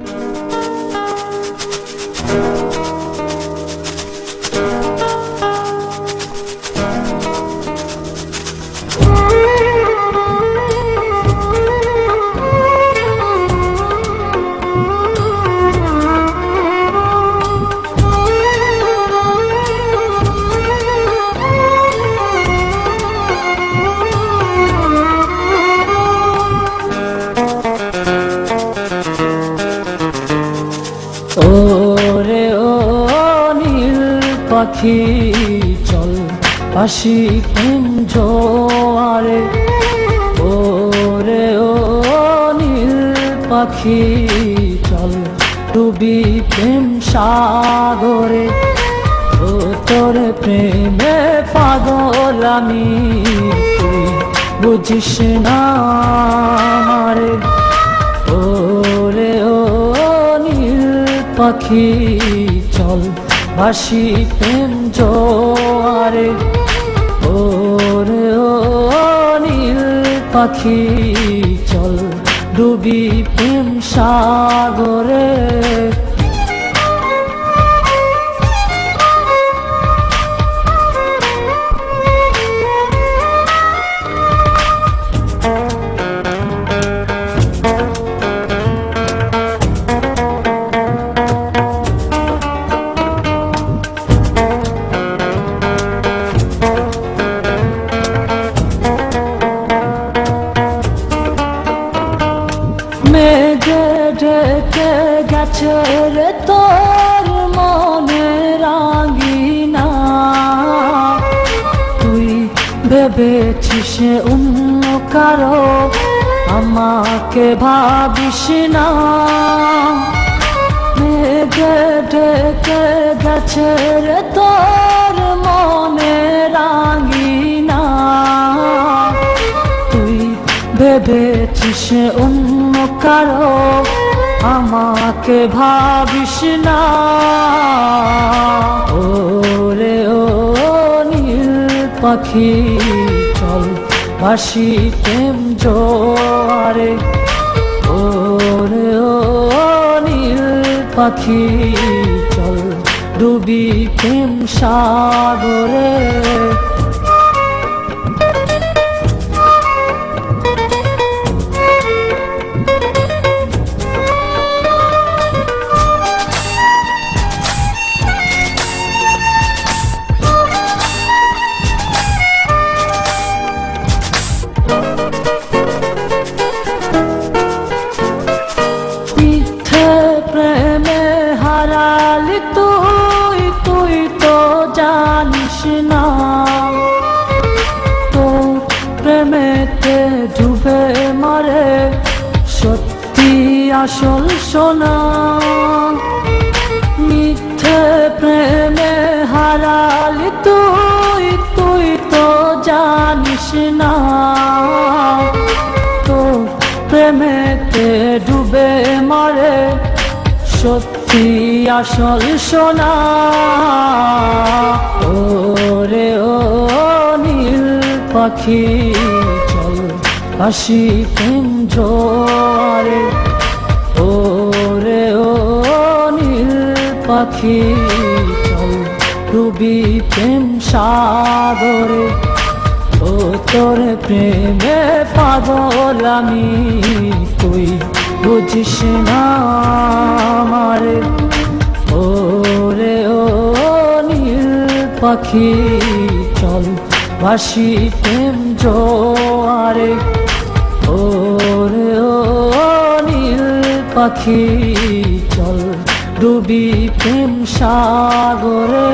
ওরে পাখি, চল পাশি প্রেম জোয়ারে ওরে ও নীল পাখি, চল ডুবি প্রেম সাগরে। ও তোর প্রেমে পাগল আমি বুঝিস না আমারে। ওরে ও নীল পাখি, চল বাসি প্রেম জোয়ারে ওরে নীল পাখি চল ডুবি প্রেম সাগরে। ঢেকে গেছে রে তোর মনে রাঙিনা। তুই ভেবেছিস অন্য কারও? আমাকে ভাবিস না। মেঘে ঢেকে গেছে রে তোর মনে রাঙিনা। তুই ভেবেছিস অন্য কারও? আমাকে ভাবিস না। ওরে ও নীল পাখি, চল বাসি প্রেম জোয়ারে। ওরে ও নীল পাখি, চল ডুবি প্রেম সাগরে। সোনা মিথ্যে প্রেমে হারালি তুই তুই তো জানিস না। তো প্রেমেতে ডুবে মরে সত্যি আসল সোনা। ওরে ও নীল পাখি, চল জোয়ারে ওরে ও পাখি চল ডুবি প্রেম সাগরে। ও তোর প্রেমে পাগল আমি, তুই বুঝিস না আমারে। ও রে ও নীল পাখি চল, বাসি প্রেম জোয়ারে। ও রে ও নীল পাখি চল ডুবি প্রেম সাগরে